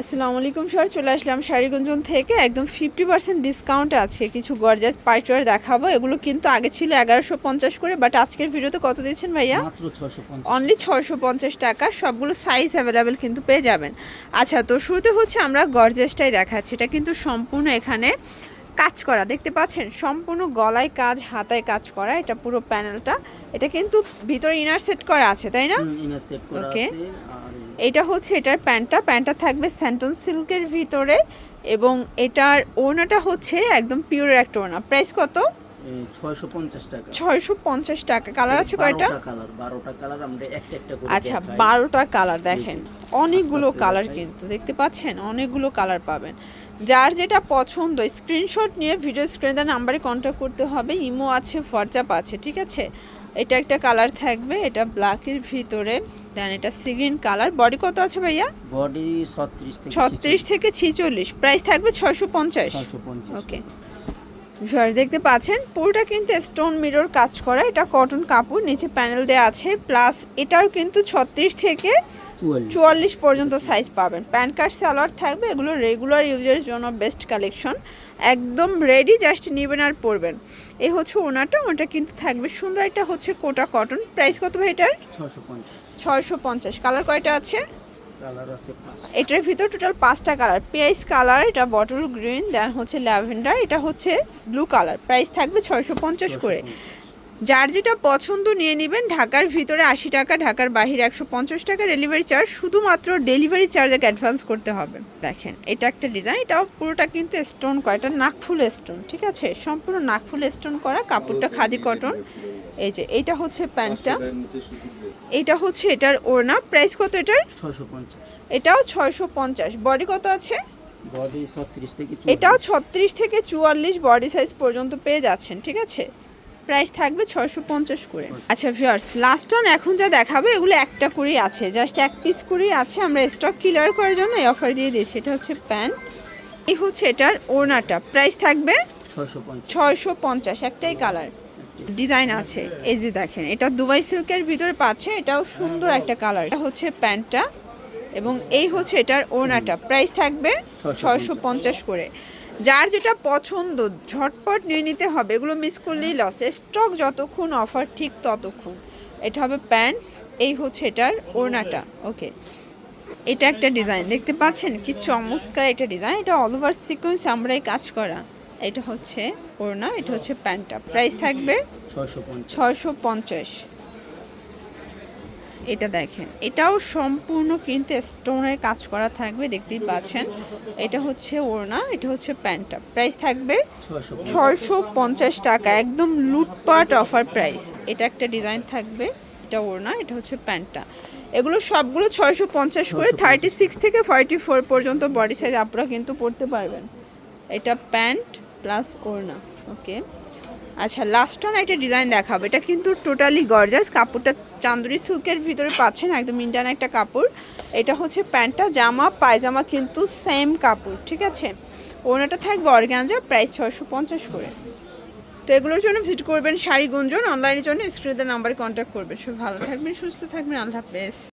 আসসালামু আলাইকুম স্যার। চলে আসলাম শাড়িগঞ্জন থেকে। একদম ফিফটি পার্সেন্ট ডিসকাউন্ট আছে। কিছু গর্জাস পাইচওয়ার দেখাবো। এগুলো কিন্তু আগে ছিল এগারোশো পঞ্চাশ করে বাট আজকের ভিডিওতে কত দিয়েছেন ভাইয়া? অনলি ছশো পঞ্চাশ। টাকা। সবগুলো সাইজ অ্যাভেলেবেল কিন্তু পেয়ে যাবেন। আচ্ছা তো শুরুতে হচ্ছে আমরা গর্জেসটাই দেখাচ্ছি। এটা কিন্তু সম্পূর্ণ এখানে কাজ করা। দেখতে পাচ্ছেন? সম্পূর্ণ গলায় কাজ হাতায় কাজ করা। এটা পুরো প্যানেলটা এটা কিন্তু ভিতরে ইনার সেট করা আছে তাই না? ইনার এটা হচ্ছে এটার প্যান্টটা। প্যান্টটা থাকবে স্যান্টন সিল্কের ভিতরে এবং এটার ওড়নাটা হচ্ছে একদম পিওর একটা ওড়না। প্রাইস কত? ছয়শো পঞ্চাশ টাকা। ছয়শো পঞ্চাশ টাকা। কালার আছে কয়টা? আচ্ছা বারোটা কালার দেখেন। অনেকগুলো কালার কিন্তু দেখতে পাচ্ছেন? অনেকগুলো কালার পাবেন। যার যেটা পছন্দ স্ক্রিনশট নিয়ে ভিডিও স্ক্রিনে নাম্বারে কন্ট্যাক্ট করতে হবে। ইমো আছে হোয়াটসঅ্যাপ আছে ঠিক আছে? এটা একটা কালার থাকবে এটা ব্ল্যাকের ভিতরে দেন এটা সিগ্রিন কালার বডি কত আছে ভাইয়া? বডি ছত্রিশ থেকে ছত্রিশ থেকে ছিচল্লিশ। প্রাইস থাকবে ছয়শো পঞ্চাশ। ওকে ভিউয়ার দেখতে পাচ্ছেন পুরোটা কিন্তু স্টোন মিরর কাজ করা। এটা কটন কাপড় নিচে প্যানেল দেওয়া আছে। প্লাস এটাও কিন্তু ছত্রিশ থেকে চুয়াল্লিশ। পর্যন্ত সাইজ পাবেন। প্যান কার্ড সালোয়ার থাকবে এগুলো রেগুলার ইউজের জন্য বেস্ট কালেকশন একদম রেডি জাস্ট নেবেন আর পরবেন। এই হচ্ছে ওনাটা ওটা কিন্তু থাকবে। সুন্দর একটা হচ্ছে কোটা কটন প্রাইস কত ভাই এটার? ছয়শো পঞ্চাশ। কালার কয়টা আছে? কালার আছে এটার ভিতর টোটাল পাঁচটা কালার। পেঁয়াজ কালার এটা বটল গ্রিন দেন হচ্ছে ল্যাভেন্ডার এটা হচ্ছে ব্লু কালার প্রাইস থাকবে ছয়শো পঞ্চাশ করে। যার যেটা পছন্দ নিয়ে নেবেন ঢাকার ভিতরে আশি টাকা ঢাকার বাহিরে একশো পঞ্চাশ টাকা ডেলিভারি চার্জ শুধুমাত্র ডেলিভারি চার্জ আগে অ্যাডভান্স করতে হবে। দেখেন এটা একটা ডিজাইন এটাও পুরোটা কিন্তু স্টোন করা এটা নাকফুল স্টোন ঠিক আছে? সম্পূর্ণ নাকফুল স্টোন করা কাপড়টা খাদি কটন এই যে এটা হচ্ছে প্যান্টটা। এটা হচ্ছে এটার ওড়না। প্রাইস কত এটার? ছশো পঞ্চাশ। এটাও ছয়শো পঞ্চাশ। বডি কত আছে? বডি ছত্রিশ থেকে এটাও ছত্রিশ থেকে চুয়াল্লিশ বডি সাইজ পর্যন্ত পেয়ে যাচ্ছেন ঠিক আছে? প্রাইস থাকবে ছয়শো পঞ্চাশ করে। আচ্ছা ভিউয়ার্স লাস্ট অন এখন যা দেখাবে এগুলো একটা করেই আছে। জাস্ট এক পিস করেই আছে। আমরা স্টক ক্লিয়ার করার জন্য এই অফার দিয়ে দিয়েছি। এটা হচ্ছে প্যান্ট এই হচ্ছে এটার ওড়নাটা। প্রাইস থাকবে ছয়শো পঞ্চাশ। ছয়শো পঞ্চাশ একটাই কালার ডিজাইন আছে। এই যে দেখেন, এটা দুবাই সিল্কের ভিতরে পাচ্ছে, এটাও সুন্দর একটা কালার। এটা হচ্ছে প্যান্টটা এবং এই হচ্ছে এটার ওড়নাটা। প্রাইস থাকবে ছয়শো পঞ্চাশ করে। যার যেটা পছন্দ, ঝটপট নিয়ে নিতে হবে। এগুলো মিস করলেই লস স্টক যতক্ষণ অফার ঠিক ততক্ষণ। এটা হবে প্যান্ট, এই হচ্ছে এটার ওড়নাটা। ওকে এটা একটা ডিজাইন। দেখতে পাচ্ছেন কি চমৎকার এটা ডিজাইন। এটা অল ওভার সিকোয়েন্স আমরাই কাজ করা। এটা হচ্ছে ওড়না এটা হচ্ছে প্যান্টটা। প্রাইস থাকবে ছয়শো পঞ্চাশ। এটা দেখেন এটাও সম্পূর্ণ কিন্তু স্টোনের কাজ করা থাকবে দেখতেই পাচ্ছেন। এটা হচ্ছে ওড়না এটা হচ্ছে প্যান্টটা। প্রাইস থাকবে ছয়শো পঞ্চাশ। টাকা একদম লুটপাট অফার প্রাইস। এটা একটা ডিজাইন থাকবে এটা ওড়না এটা হচ্ছে প্যান্টটা। এগুলো সবগুলো ছয়শো পঞ্চাশ করে থার্টি সিক্স থেকে ফর্টি ফোর পর্যন্ত বডি সাইজ আপনারা কিন্তু পড়তে পারবেন। এটা প্যান্ট প্লাস ওড়না, ওকে। আচ্ছা লাস্ট অন একটা ডিজাইন দেখাবো। এটা কিন্তু টোটালি গর্জাস কাপড়টা চান্দুরি সিল্কের ভিতরে পাচ্ছেন, একদম ইন্ডিয়ান একটা কাপড়। এটা হচ্ছে প্যান্টটা, জামা, পায়জামা কিন্তু সেম কাপড়, ঠিক আছে? ওনাটা থাকবে অর্গ্যাঞ্জা প্রাইস ছয়শো পঞ্চাশ করে। তো এগুলোর জন্য ভিজিট করবেন শাড়ি গুঞ্জন। অনলাইনের জন্য স্ক্রিনের নাম্বারে কন্ট্যাক্ট করবেন। সব ভালো থাকবেন, সুস্থ থাকবেন। আল্লাহ হাফেজ।